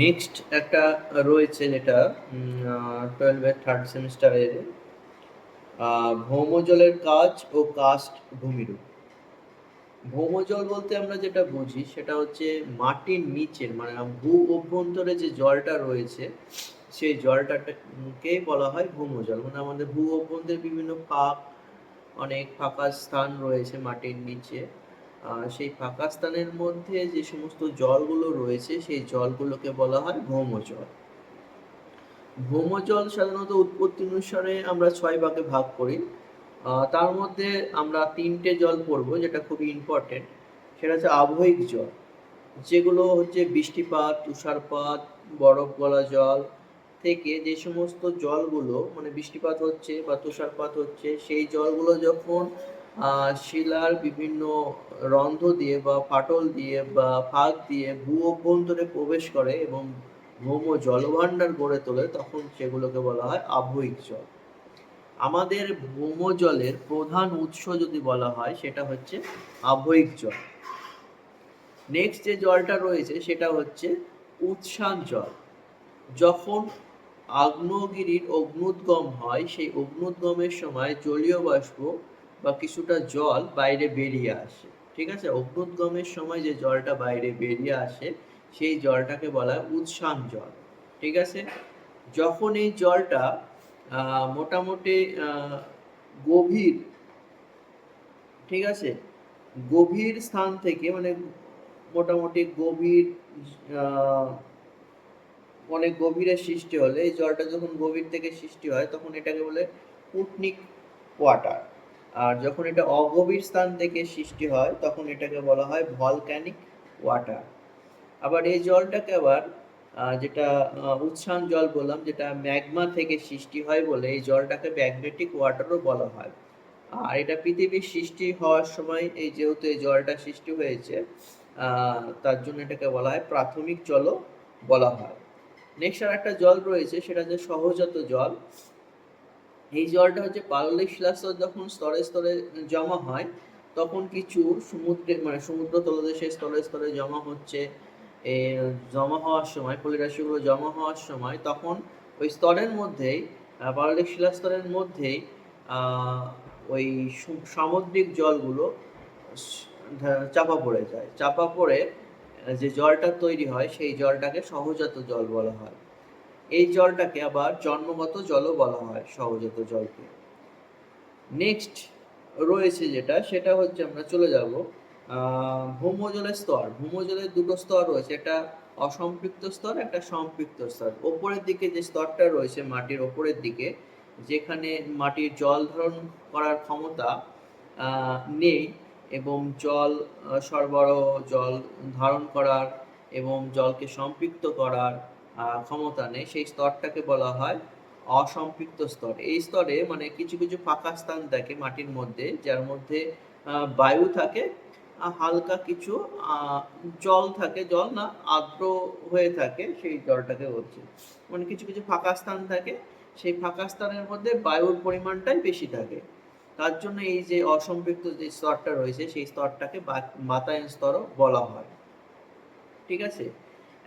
Next একটা রয়েছে যেটা টুয়েলভের থার্ড সেমিস্টারের ভৌমজলের কাজ ও কাস্ট ভূমিরূপ। ভৌমজল বলতে আমরা যেটা বুঝি সেটা হচ্ছে মাটির নিচের মানে ভূ অভ্যন্তরে যে জলটা রয়েছে, সেই জলটাকেই বলা হয় ভৌমজল। মানে আমাদের ভূ অভ্যন্তরে বিভিন্ন ফাঁক অনেক ফাঁকা স্থান রয়েছে মাটির নিচে। সেই ফাঁকা স্থানের মধ্যে যে সমস্ত জলগুলো রয়েছে, সেই জলগুলোকে বলা হয় ভৌমজল। ভৌমজল সাধারণত উৎপত্তি অনুসারে আমরা ছয় ভাগে ভাগ করি। তার মধ্যে আমরা তিনটে জল পড়ব, যেটা খুবই ইম্পর্টেন্ট সেটা হচ্ছে আবহিক জল, যেগুলো হচ্ছে বৃষ্টিপাত, তুষারপাত, বরফ গলা জল থেকে যে সমস্ত জলগুলো মানে বৃষ্টিপাত হচ্ছে বা তুষারপাত হচ্ছে, সেই জলগুলো যখন শিলার বিভিন্ন রন্ধ্র দিয়ে বা ফাটল দিয়ে বা ফাঁক দিয়ে ভূ অভ্যন্তরে প্রবেশ করে এবং ভৌম জলভাণ্ডার গড়ে তোলে, তখন সেগুলোকে বলা হয় আবহিক জল। আমাদের ভৌম জলের প্রধান উৎস যদি বলা হয়, সেটা হচ্ছে আবহিক জল। নেক্সট যে জলটা রয়েছে, সেটা হচ্ছে উৎসান জল। যখন আগ্নেয়গিরির অগ্নুদ্গম হয়, সেই অগ্নুদ্গমের সময় জলীয় বাষ্প বা কিছুটা জল বাইরে বেরিয়ে আসে, ঠিক আছে? অগ্নুদ্গমের সময় যে জলটা বাইরে বেরিয়ে আসে, সেই জলটাকে বলা হয় উৎসান জল, ঠিক আছে? যখন এই জলটা মোটামুটি গভীর, ঠিক আছে? গভীর স্থান থেকে মানে মোটামুটি গভীর অনেক গভীরে সৃষ্টি হলে, এই জলটা যখন গভীর থেকে সৃষ্টি হয়, তখন এটাকে বলে পুটনিক ওয়াটার। আর যখন এটা অগভীর স্থান থেকে সৃষ্টি হয়, তখন এটাকে বলা হয় ভলক্যানিক ওয়াটার। আবার এই জলটাকে আবার যেটা উৎসান জল বললাম, যেটা ম্যাগমা থেকে সৃষ্টি হয় বলে এই জলটাকে ম্যাগনেটিক ওয়াটারও বলা হয়। আর এটা পৃথিবীর সৃষ্টি হওয়ার সময় এই যেহেতু এই জলটা সৃষ্টি হয়েছে তার জন্য এটাকে বলা হয় প্রাথমিক জলও বলা হয়। নেক্সট আর একটা জল রয়েছে, সেটা হচ্ছে সহজাত জল। এই জলটা হচ্ছে পাললিক শিলাস্তর যখন স্তরে স্তরে জমা হয়, তখন কিছু সমুদ্রে মানে সমুদ্র তলদেশে স্তরে স্তরে জমা হচ্ছে জমা হওয়ার সময়, পলিরাশিগুলো জমা হওয়ার সময়, তখন ওই স্তরের মধ্যেই পাললিক শিলাস্তরের মধ্যেই ওই সামুদ্রিক জলগুলো চাপা পড়ে যায়। চাপা পড়ে, যে জলটা তৈরি হয়, সেই জলটাকে সহজাত জল বলা হয়। এই জলটাকে আবার জন্মগত জলও বলা হয়, সহজাত জলকে। নেক্সট রয়েছে যেটা, সেটা হচ্ছে আমরা চলে যাব ভৌমজলের স্তর। ভৌমজলের দুটো স্তর রয়েছে, একটা অসম্পৃক্ত স্তর, একটা সম্পৃক্ত স্তর। ওপরের দিকে যে স্তরটা রয়েছে মাটির ওপরের দিকে, যেখানে মাটির জল ধারণ করার ক্ষমতা নেই এবং জল সরবরাহ, জল ধারণ করার এবং জলকে সম্পৃক্ত করার ক্ষমতা নেই, সেই স্তরটাকে বলা হয় অসম্পৃক্ত স্তর। এই স্তরে মানে কিছু কিছু ফাঁকা স্থান থাকে মাটির মধ্যে, যার মধ্যে বায়ু থাকে হালকা কিছু জল থাকে, জল না আর্দ্র হয়ে থাকে, সেই জলটাকে বলছে। মানে কিছু কিছু ফাঁকা স্থান থাকে, সেই ফাঁকা স্থানের মধ্যে বায়ুর পরিমাণটাই বেশি থাকে। তার জন্য এই যে অসম্পৃক্ত যে স্তরটা রয়েছে, সেই স্তরটাকে বাতায়ন স্তরও বলা হয়। ঠিক আছে?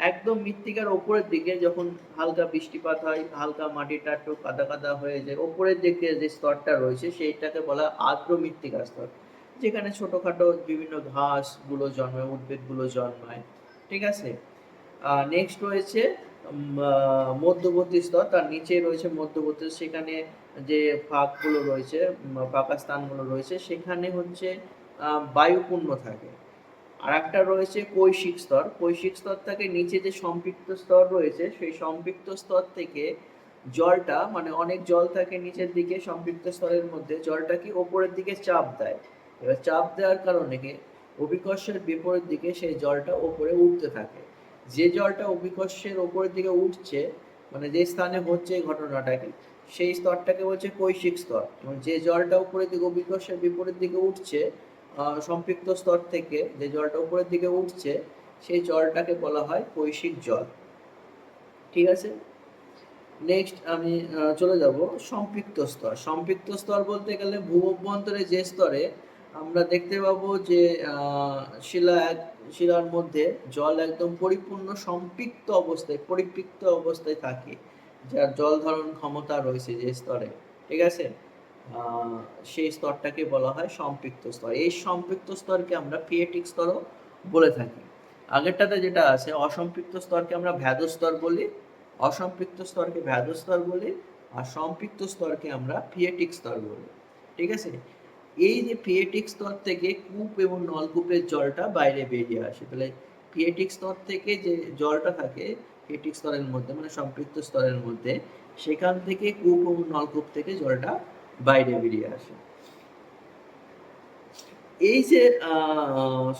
একদম মৃত্তিকার ওপরের দিকে যখন হালকা বৃষ্টিপাত হয়, হালকা মাটিটা একটু কাদা কাদা হয়ে যায়, ওপরের দিকে যে স্তরটা রয়েছে সেইটাকে বলা আর্দ্র মৃত্তিকা স্তর, যেখানে ছোটোখাটো বিভিন্ন ঘাসগুলো জন্মায় উদ্ভিদগুলো জন্মায়, ঠিক আছে? নেক্সট রয়েছে মধ্যবর্তী স্তর, তার নিচে রয়েছে মধ্যবর্তী সেখানে যে ফাঁকগুলো রয়েছে ফাঁকা স্থানগুলো রয়েছে, সেখানে হচ্ছে বায়ুপূর্ণ থাকে। আর একটা রয়েছে কৈশিক স্তর। কৈশিক স্তর থেকে নিচে যে সম্পৃক্ত স্তর রয়েছে, সেই সম্পৃক্ত স্তর থেকে জলটা মানে অনেক জল থাকে নিচের দিকে সম্পৃক্ত স্তরের মধ্যে, জলটা কি ওপরের দিকে চাপ দেয়? এবার চাপ দেওয়ার কারণে অভিকর্ষের বিপরীত দিকে সেই জলটা ওপরে উঠতে থাকে। যে জলটা অভিকর্ষের ওপরের দিকে উঠছে মানে যে স্থানে হচ্ছে এই ঘটনাটাকে, সেই স্তরটাকে বলছে কৈশিক স্তর। এবং যে জলটা উপরের দিকে, অভিকর্ষের বিপরীত দিকে উঠছে সম্পৃক্ত স্তর থেকে যে জলটা উপরের দিকে উঠছে, সেই জলটাকে বলা হয় কৈশিক জল। ঠিক আছে? নেক্সট আমি চলে যাব সম্পৃক্ত স্তর। সম্পৃক্ত স্তর বলতে গেলে ভূ অভ্যন্তরে যে স্তরে আমরা দেখতে পাবো যে শিলা এক, শিলার মধ্যে জল একদম পরিপূর্ণ সম্পৃক্ত অবস্থায়, পরিপৃক্ত অবস্থায় থাকে, যার জল ধারণ ক্ষমতা রয়েছে যে স্তরে। ঠিক আছে? সেই স্তরটাকে বলা হয় সম্পৃক্ত স্তর। এই সম্পৃক্ত স্তরকে আমরা পিয়েটিক স্তরও বলে থাকি। আগেরটাতে যেটা আছে, অসম্পৃক্ত স্তরকে আমরা ভ্যাদ স্তর বলি, অসম্পৃক্ত স্তরকে ভ্যাদ স্তর বলি, আর সম্পৃক্ত স্তরকে আমরা পিয়েটিক স্তর বলি। ঠিক আছে? এই যে পিয়েটিক স্তর থেকে কূপ এবং নলকূপের জলটা বাইরে বেরিয়ে আসে। তাহলে পিয়েটিক স্তর থেকে যে জলটা থাকে পিয়েটিক স্তরের মধ্যে মানে সম্পৃক্ত স্তরের মধ্যে, সেখান থেকে কূপ এবং নলকূপ থেকে জলটা বাইরে বেরিয়ে আসে। এই যে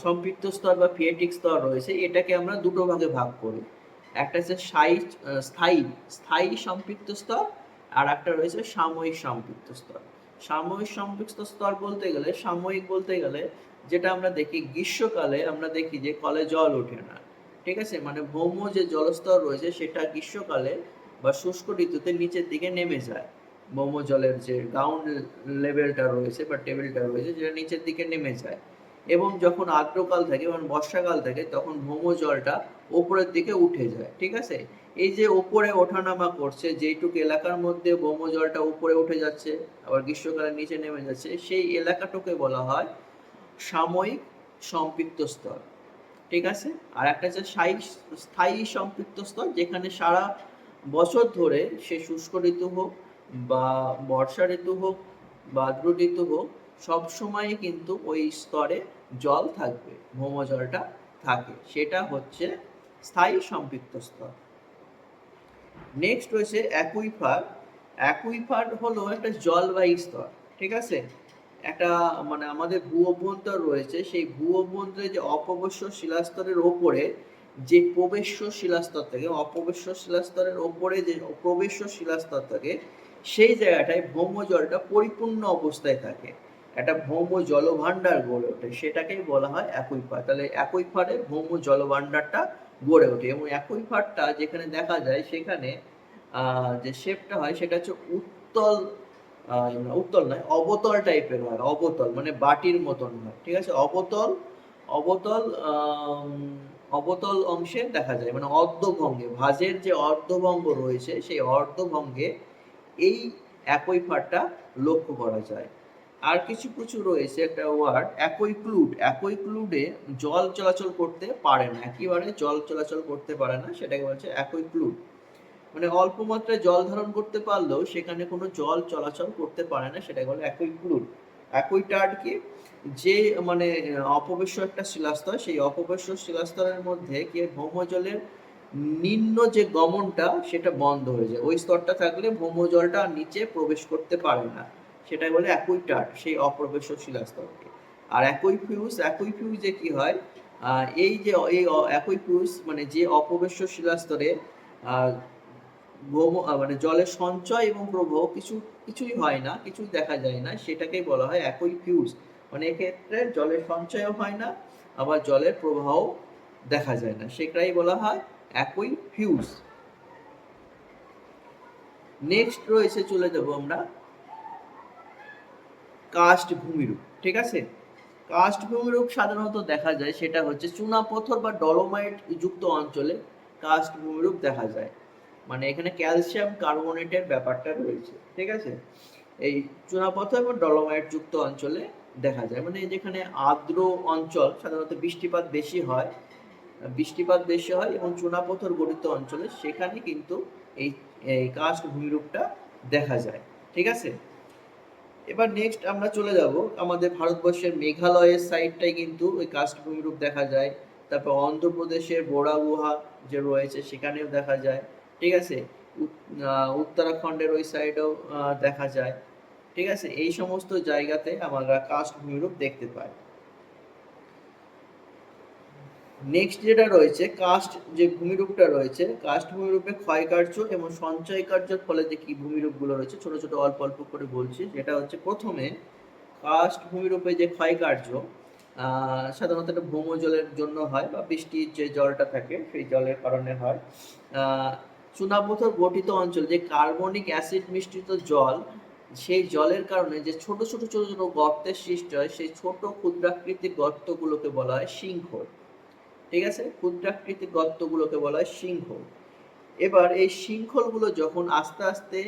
সম্পৃক্ত স্তর বা পিয়েটিক স্তর রয়েছে, এটাকে আমরা দুটো ভাগে ভাগ করি। একটা হচ্ছে স্থায়ী স্থায়ী স্থায়ী সম্পৃক্ত স্তর, আর একটা রয়েছে সাময়িক সম্পৃক্ত স্তর। সাময়িক সম্পৃক্ত স্তর বলতে গেলে, সাময়িক বলতে গেলে, যেটা আমরা দেখি গ্রীষ্মকালে, আমরা দেখি যে কলে জল ওঠে না। ঠিক আছে? মানে ভৌম যে জলস্তর রয়েছে, সেটা গ্রীষ্মকালে বা শুষ্ক ঋতুতে নিচের দিকে নেমে যায়। ভৌম জলের যে গ্রাউন্ড লেভেলটা রয়েছে বা টেবিলটা রয়েছে, যেটা নিচের দিকে নেমে যায় এবং যখন আর্দ্রকাল থাকে এবং বর্ষাকাল থাকে, তখন ভৌম জলটা ওপরের দিকে উঠে যায়, ঠিক আছে? এই যে ওপরে ওঠানামা করছে, যেইটুকু এলাকার মধ্যে ভৌম জলটা উপরে উঠে যাচ্ছে, আবার গ্রীষ্মকালে নিচে নেমে যাচ্ছে, সেই এলাকাটুকে বলা হয় সাময়িক সম্পৃক্ত স্তর, ঠিক আছে? আর একটা হচ্ছে স্থায়ী সম্পৃক্ত স্তর, যেখানে সারা বছর ধরে সে শুষ্ক ঋতু হোক বা বর্ষা ঋতু হোক আর্দ্র ঋতু হোক, সব সময় কিন্তু ওই স্তরে জল থাকবে, ভৌম জলটা থাকে। সেটা হচ্ছে স্থায়ী সম্পৃক্ত স্তর। নেক্সট রয়েছে অ্যাকুইফার অ্যাকুইফার হলো একটা জলবাহী স্তর, ঠিক আছে? একটা মানে আমাদের ভূ অভ্যন্তর রয়েছে, সেই ভূ অভ্যন্তরে যে অপবশ্য শিলাস্তরের ওপরে যে প্রবেশ্য শিলাস্তর থাকে, অপবেশ্য শিলাস্তরের ওপরে যে প্রবেশ্য শিলাস্তর থাকে সেই জায়গাটায় ভৌম জলটা পরিপূর্ণ অবস্থায় থাকে। একটা ভৌম জলভাণ্ডার গড়ে ওঠে, সেটাকেই বলা হয় একই অ্যাকুইফার। তাহলে একই অ্যাকুইফারে ভৌম জলভাণ্ডারটা গড়ে ওঠে এবং একই অ্যাকুইফারটা যেখানে দেখা যায় সেখানে যে শেপটা হয় সেটা হচ্ছে উত্তল উত্তল নয়, অবতল টাইপের হয়, অবতল মানে বাটির মতন হয়, ঠিক আছে? অবতল অবতল অবতল অংশে দেখা যায় মানে অর্ধভঙ্গে, ভাঁজের যে অর্ধভঙ্গ রয়েছে, সেই অর্ধভঙ্গে এই অ্যাকুইফারটা লক্ষ্য করা যায়। আর কিছু কিছু রয়েছে একটা ওয়ার্ড অ্যাকুইক্লুড অ্যাকুইক্লুডে জল চলাচল করতে পারে না। একেবারে জল চলাচল করতে পারে না, সেটাকে বলছে অ্যাকুইক্লুড মানে অল্প মাত্রায় জল ধারণ করতে পারলেও সেখানে কোনো জল চলাচল করতে পারে না, সেটাকে বলে অ্যাকুইক্লুড অ্যাকুইটার্ড কি? যে মানে অপবেশ্য একটা শিলাস্তর, সেই অপবেশ্য শিলাস্তরের মধ্যে কি ভৌমজলের নিম্ন যে গমনটা, সেটা বন্ধ হয়ে যায়। ওই স্তরটা থাকলে ভৌমজলটা নিচে প্রবেশ করতে পারে না। সেটাই বলে অ্যাকুইটার্ড সেই অপ্রবেশ্য শিলাস্তরকে আর একই ফিউজ একই অ্যাকুইফিউজে কি হয়? এই যে, এই অ্যাকুইফিউজ মানে যে অপবেশ্য শিলাস্তরে ভৌম মানে জলের সঞ্চয় এবং প্রবাহ কিছু, কিছুই হয় না, কিছুই দেখা যায় না, সেটাকেই বলা হয় অ্যাকুইফিউজ মানে এক্ষেত্রে জলের সঞ্চয়ও হয় না, আবার জলের প্রবাহও দেখা যায় না। সেটাই বলা হয় অ্যাকুইফিউজ নেক্সট রয়েছে চলে যাব আমরা কাস্ট ভূমিরূপ, ঠিক আছে? কাস্ট ভূমিরূপ সাধারণত দেখা যায় সেটা হচ্ছে চুনাপথর বা ডলোমাইট যুক্ত অঞ্চলে কাস্ট ভূমিরূপ দেখা যায়। মানে এখানে ক্যালসিয়াম কার্বনেটের ব্যাপারটা রয়েছে, ঠিক আছে? এই চুনাপথর বা ডলোমাইট যুক্ত অঞ্চলে দেখা যায়। মানে যেখানে আর্দ্র অঞ্চল, সাধারণত বৃষ্টিপাত বেশি হয় বৃষ্টিপাত বেশি হয় এবং চুনাপথর গঠিত অঞ্চলে সেখানে কিন্তু এই এই কাস্ট ভূমিরূপটা দেখা যায়। ঠিক আছে? এবার নেক্সট আমরা চলে যাব। আমাদের ভারতবর্ষের মেঘালয়ের সাইডটাই কিন্তু ওই কাস্ট ভূমিরূপ দেখা যায়। তারপর অন্ধ্রপ্রদেশের বোরা গুহা যে রয়েছে সেখানেও দেখা যায়। ঠিক আছে? উত্তরাখণ্ডের ওই সাইডেও দেখা যায়। ঠিক আছে? এই সমস্ত জায়গাতে আমরা কাস্ট ভূমিরূপ দেখতে পাই। নেক্সট যেটা রয়েছে কাস্ট যে ভূমিরূপটা রয়েছে কাস্ট ভূমিরূপে ক্ষয়কার্য এবং সঞ্চয় কার্যের ফলে যে কি ভূমিরূপগুলো রয়েছে, ছোট ছোট অল্প অল্প করে বলছি, যেটা হচ্ছে প্রথমে কাস্ট ভূমিরূপে যে ক্ষয়কার্য সাধারণত এটা ভৌম জলের জন্য হয় বা বৃষ্টির যে জলটা থাকে সেই জলের কারণে হয়। চুনাপথর গঠিত অঞ্চল, যে কার্বনিক অ্যাসিড মিশ্রিত জল, সেই জলের কারণে যে ছোট ছোট ছোট ছোট গর্তের সৃষ্টি হয়, সেই ছোট ক্ষুদ্রাকৃতির গর্তগুলোকে বলা হয় সিংহল ঠিক আছে? ক্ষুদ্রাকৃতির গর্তগুলোকে বলা হয় শৃঙ্খল এবার এই শৃঙ্খলগুলো যখন আস্তে আস্তে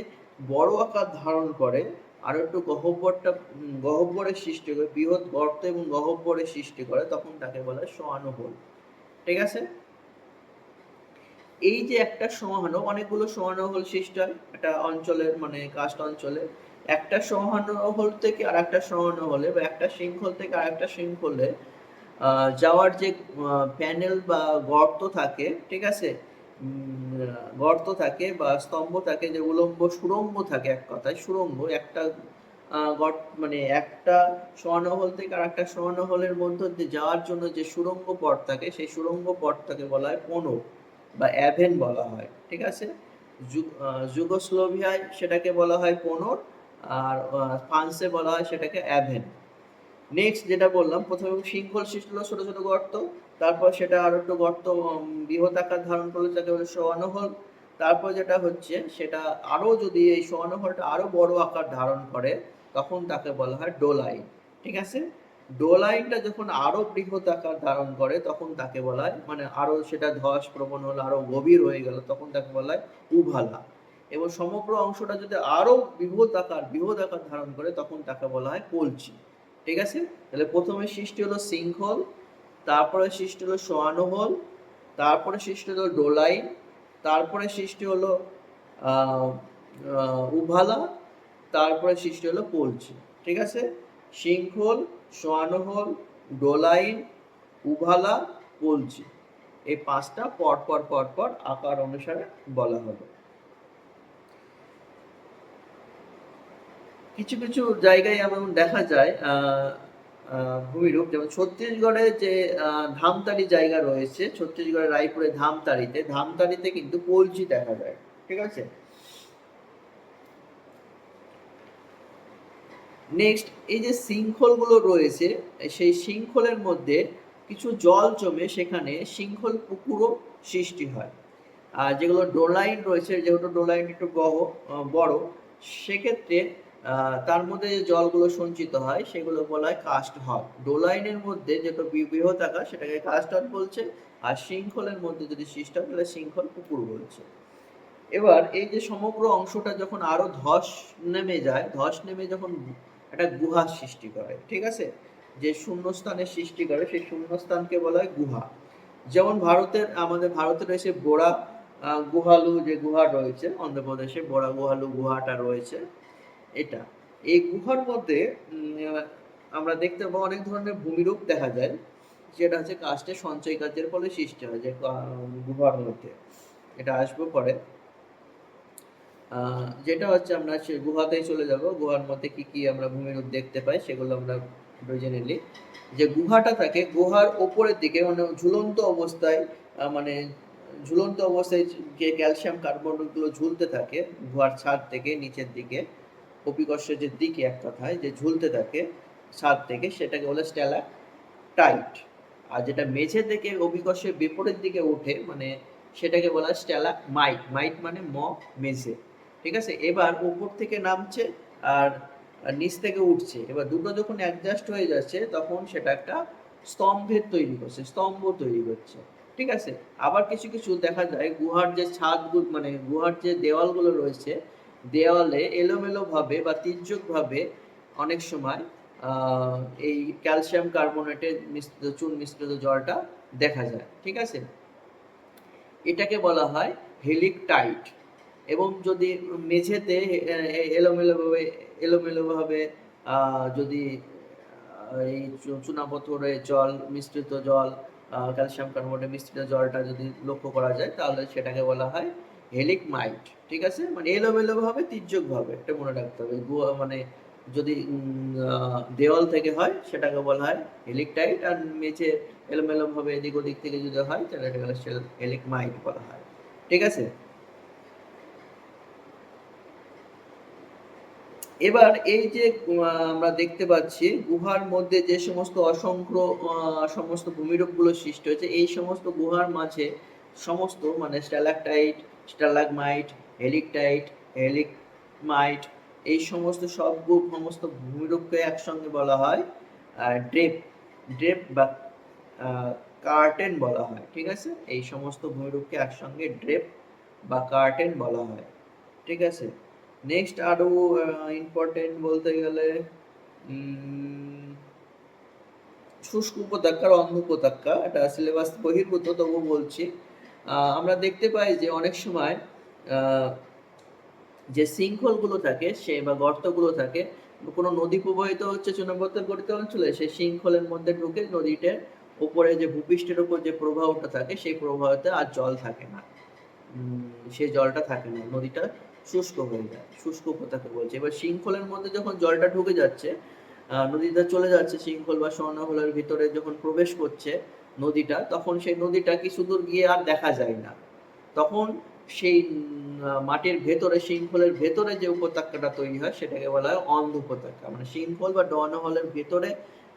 বড় আকার ধারণ করে আর একটু গহ্বরটা উম, গহ্বরের সৃষ্টি করে বৃহৎ গর্ত এবং গহ্বরের সৃষ্টি করে তখন তাকে বলা হয় সোয়ানুহল ঠিক আছে? এই যে একটা সমাহান অনেকগুলো সমানুহল সৃষ্টি হয় একটা অঞ্চলের মানে কাস্ট অঞ্চলে একটা সমানুহল থেকে আর একটা সমানুহলে বা একটা শৃঙ্খল থেকে আর একটা শৃঙ্খলে যাওয়ার যে প্যানেল বা গর্ত থাকে, ঠিক আছে? গর্ত থাকে বা স্তম্ভ থাকে, যে উলম্ব সুড়ঙ্গ থাকে এক কথায় সুড়ঙ্গ একটা গর্ত মানে একটা সমানহল থেকে আর একটা সমানহলের মধ্য দিয়ে যাওয়ার জন্য যে সুড়ঙ্গ পথ থাকে, সেই সুড়ঙ্গ পথটাকে বলা হয় পোনো বা অ্যাভেন বলা হয়, ঠিক আছে? যুগোস্লোভিয়ায় সেটাকে বলা হয় পোনোর আর ফ্রান্সে বলা হয় সেটাকে অ্যাভেন। নেক্সট যেটা বললাম, প্রথমে শৃঙ্খল সৃষ্টি হলো ছোট ছোট গর্ত, তারপর সেটা আরও একটু গর্ত বৃহৎ আকার ধারণ করল যাকে বলে সোয়ানোহল। তারপর যেটা হচ্ছে, সেটা আরও যদি এই সোয়ানোহলটা আরও বড় আকার ধারণ করে, তখন তাকে বলা হয় ডোলাইন, ঠিক আছে? ডোলাইনটা যখন আরও বৃহৎ আকার ধারণ করে, তখন তাকে বলা হয় মানে আরও সেটা ধস প্রবণ হলো, আরও গভীর হয়ে গেল, তখন তাকে বলা হয় উভালা। এবং সমগ্র অংশটা যদি আরও বৃহৎ আকার বৃহৎ আকার ধারণ করে, তখন তাকে বলা হয় কলচি। ঠিক আছে? তাহলে প্রথমে সৃষ্টি হলো সিঙ্কহল, তারপরে সৃষ্টি হলো সোয়ানোহল, তারপরে সৃষ্টি হলো ডোলাইন, তারপরে সৃষ্টি হলো উভালা, তারপরে সৃষ্টি হলো কলচি ঠিক আছে? শৃঙ্খল সোয়ানোহল, ডোলাইন, উভালা কলচি এই পাঁচটা পর পর পর পর আকার অনুসারে বলা হলো কিছু কিছু জায়গায় এমন দেখা যায় ভূমিরূপ যেমন ছত্তিশগড়ে যে ধামতারি জায়গা রয়েছে ছত্তিশগড়ের রায়পুরে ধামতারিতে ধামতারিতে কিন্তু কলচি দেখা যায় ঠিক আছে? নেক্সট এই যে শৃঙ্খলগুলো রয়েছে সেই শৃঙ্খলের মধ্যে কিছু জল জমে সেখানে শৃঙ্খল পুকুরও সৃষ্টি হয়। আর যেগুলো ডোলাইন রয়েছে যেহেতু ডোলাইন একটু আহ, বড় সেক্ষেত্রে তার মধ্যে যে জলগুলো সঞ্চিত হয়, সেগুলো বলা হয় কাস্ট হট ডোলাইনের মধ্যে যেটা বৃহৎ আকার, সেটাকে কাস্ট হট বলছে। আর শৃঙ্খলের মধ্যে যদি সৃষ্টি হয়, তাহলে শৃঙ্খল পুকুর বলছে। এবার এই যে সমগ্র অংশটা যখন আরও ধস নেমে যায়, ধস নেমে যখন একটা গুহা সৃষ্টি করে, ঠিক আছে? যে শূন্যস্থানের সৃষ্টি করে, সেই শূন্যস্থানকে বলা হয় গুহা। যেমন ভারতের, আমাদের ভারতে রয়েছে বোরা গুহালু যে গুহা রয়েছে, অন্ধ্রপ্রদেশে বোরা গুহালু গুহাটা রয়েছে। এটা। এই গুহার মধ্যে আমরা দেখতে পাবো অনেক ধরনের ভূমিরূপ দেখা যায়, যেটা হচ্ছে কাস্টের সঞ্চয় কার্যের ফলে সৃষ্টি হয়, যে গুহার মধ্যে। এটা আসব পরে। যেটা হচ্ছে আমরা সে গুহাতেই চলে যাব, গুহার মধ্যে কি কি আমরা ভূমিরূপ দেখতে পাই, সেগুলো আমরা নিলি যে গুহাটা থাকে, গুহার ওপরের দিকে মানে ঝুলন্ত অবস্থায় মানে ঝুলন্ত অবস্থায় যে ক্যালসিয়াম কার্বনগুলো ঝুলতে থাকে, গুহার ছাদ থেকে নিচের দিকে অপিকর্ষের যে দিকে এক কথায় যে ঝুলতে থাকে ছাদ থেকে, সেটাকে বলে স্ট্যালা টাইট আর যেটা মেঝে থেকে অভিকর্ষের বিপরীত দিকে ওঠে মানে সেটাকে বলা স্ট্যালা মাইট মাইট মানে ম, মেঝে। ঠিক আছে? এবার উপর থেকে নামছে আর নিচ থেকে উঠছে। এবার দুটো যখন অ্যাডজাস্ট হয়ে যাচ্ছে, তখন সেটা একটা স্তম্ভের তৈরি করছে, স্তম্ভ তৈরি করছে। ঠিক আছে? আবার কিছু কিছু দেখা যায়, গুহার যে ছাদগুলো মানে গুহার যে দেওয়ালগুলো রয়েছে দেওয়ালে এলোমেলো ভাবে বা তির্যক ভাবে অনেক সময় এই ক্যালসিয়াম কার্বনেটের মিশ্রিত চুন মিশ্রিত জলটা দেখা যায় ঠিক আছে? এটাকে বলা হয় হেলিকটাইট। এবং যদি মেঝেতে এলোমেলো ভাবে এলোমেলো ভাবে আহ, যদি এই চু- চুনাপাথরের জল মিশ্রিত জল ক্যালসিয়াম কার্বনেট মিশ্রিত জলটা যদি লক্ষ্য করা যায় তাহলে সেটাকে বলা হয় হেলিক মাইট, ঠিক আছে? মানে এলোমেলো ভাবে তির্যক ভাবে এটা মনে রাখতে হবে। গুহা মানে যদি দেওয়াল থেকে হয়, সেটাকে বলা হয় হেলিকটাইট, আর মেঝে এলোমেলো ভাবে এদিক ওদিক থেকে যদি হয়, তাহলে এটাকে হেলিক মাইট বলা হয়, ঠিক আছে? এবার এই যে আমরা দেখতে পাচ্ছি, গুহার মধ্যে যে সমস্ত অসংখ্য সমস্ত ভূমিরূপগুলো সৃষ্টি হয়েছে, এই সমস্ত গুহার মাঝে সমস্ত মানে স্ট্যালাকটাইট স্ট্যালাগমাইট হেলিকটাইট, হেলিকমাইট, এই সমস্ত সব সমস্ত ভূমিরূপকে একসঙ্গে বলা হয় ড্রেপ ড্রেপ বা কার্টেন বলা হয়, ঠিক আছে? এই সমস্ত ভূমিরূপকে একসঙ্গে ড্রেপ বা কার্টেন বলা হয়, ঠিক আছে? নেক্সট আরও ইম্পর্টেন্ট বলতে গেলে শুষ্ক উপত্যকা আর অন্ধ উপত্যকা, এটা সিলেবাস বহির্ভূত তবু বলছি। আমরা দেখতে পাই যে অনেক সময় যে শৃঙ্খলগুলো থাকে, সে বা গর্তগুলো থাকে, কোনো নদী প্রবাহিত হচ্ছে চুনাপথ গঠিত অঞ্চলে সেই শৃঙ্খলের মধ্যে ঢুকে নদীটার উপরে যে ভূপৃষ্ঠের উপর যে প্রবাহটা থাকে, সেই প্রবাহতে আর জল থাকে না। সেই জলটা থাকে না, নদীটা শুষ্ক হয়ে যায়, শুষ্ক উপত্যকা বলছে। এবার শৃঙ্খলের মধ্যে যখন জলটা ঢুকে যাচ্ছে নদীটা চলে যাচ্ছে, শৃঙ্খল বা স্বর্ণহলের ভিতরে যখন প্রবেশ করছে নদীটা, তখন সেই নদীটা কিছু দূর গিয়ে আর দেখা যায় না। তখন সেই মাটির ভেতরে শৃঙ্খলের ভেতরে যে উপত্যকাটা তৈরি হয়, সেটাকে বলা হয় অন্ধ উপত্যকা। মানে শৃঙ্খল বা ডনহলের ভেতরে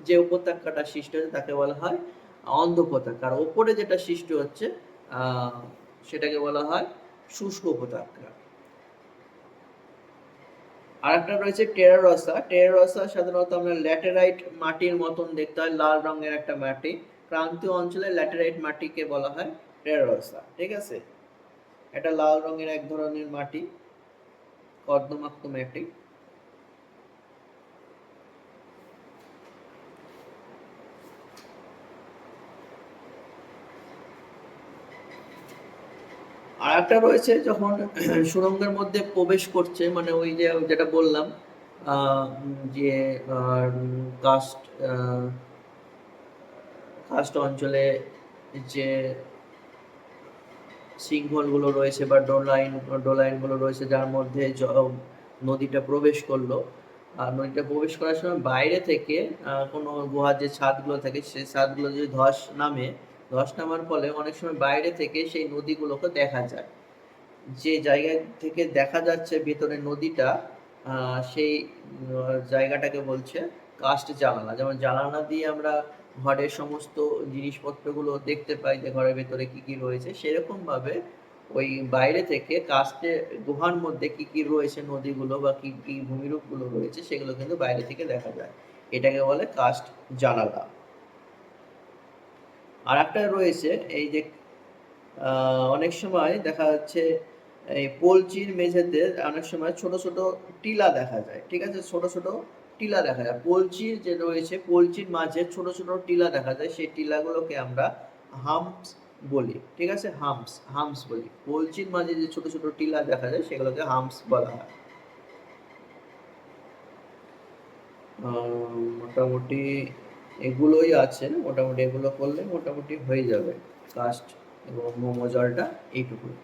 যে উপত্যকাটা সৃষ্টি হচ্ছে তাকে বলা হয় অন্ধ উপত্যকা। আর ওপরে যেটা সৃষ্টি হচ্ছে সেটাকে বলা হয় শুষ্ক উপত্যকা। আর একটা রয়েছে টেরারসা। টেরারসা সাধারণত আমরা ল্যাটেরাইট মাটির মতন দেখতে হয়, লাল রঙের একটা মাটি। ক্রান্তীয় অঞ্চলে ল্যাটেরাইট মাটিকে বলা হয় টেরারসা ঠিক আছে? এটা লাল রঙের এক ধরনের মাটি, কর্দমাক্ত মাটি। আর একটা রয়েছে যখন সুড়ঙ্গের মধ্যে প্রবেশ করছে মানে ওই যে, যেটা বললাম যে কাস্ট কাস্ট অঞ্চলে যে সিংহলগুলো রয়েছে বা ডোলাইন ডোলাইনগুলো রয়েছে, যার মধ্যে নদীটা প্রবেশ করল। আর নদীটা প্রবেশ করার সময় বাইরে থেকে কোনো গুহার যে ছাদগুলো থাকে, সেই ছাদগুলো যদি ধস নামে, ধস নামার ফলে অনেক সময় বাইরে থেকে সেই নদীগুলোকে দেখা যায়। যে জায়গা থেকে দেখা যাচ্ছে ভিতরে নদীটা সেই জায়গাটাকে বলছে কাস্ট জানালা। যেমন জানালা দিয়ে আমরা ঘরের সমস্ত জিনিসপত্রগুলো দেখতে পাই যে ঘরের ভেতরে কি কি রয়েছে সেরকম ভাবে ওই বাইরে থেকে কাস্টে গুহার মধ্যে কি কি রয়েছে নদীগুলো বা কি কি ভূমিরূপগুলো রয়েছে, সেগুলো কিন্তু বাইরে থেকে দেখা যায়। এটাকে বলে কাস্ট জানালা। আর একটা রয়েছে, এই যে অনেক সময় দেখা যাচ্ছে এই পোলচির মেঝেতে অনেক সময় ছোট ছোট টিলা দেখা যায়, ঠিক আছে? ছোট ছোট টিলা দেখা যায়। পোলচির যে রয়েছে, পোলচির মাঝে ছোট ছোট টিলা দেখা যায়। সেই টিলাগুলোকে আমরা হাম্পস বলি, ঠিক আছে? হাম্পস হাম্পস বলি। পোলচির মাঝে যে ছোট ছোট টিলা দেখা যায়, সেগুলোকে হাম্পস বলা হয়। মোটামুটি এগুলোই আছে। মোটামুটি এগুলো করলে মোটামুটি হয়ে যাবে। কাস্ট এবং মোমো জলটা এইটুকুই।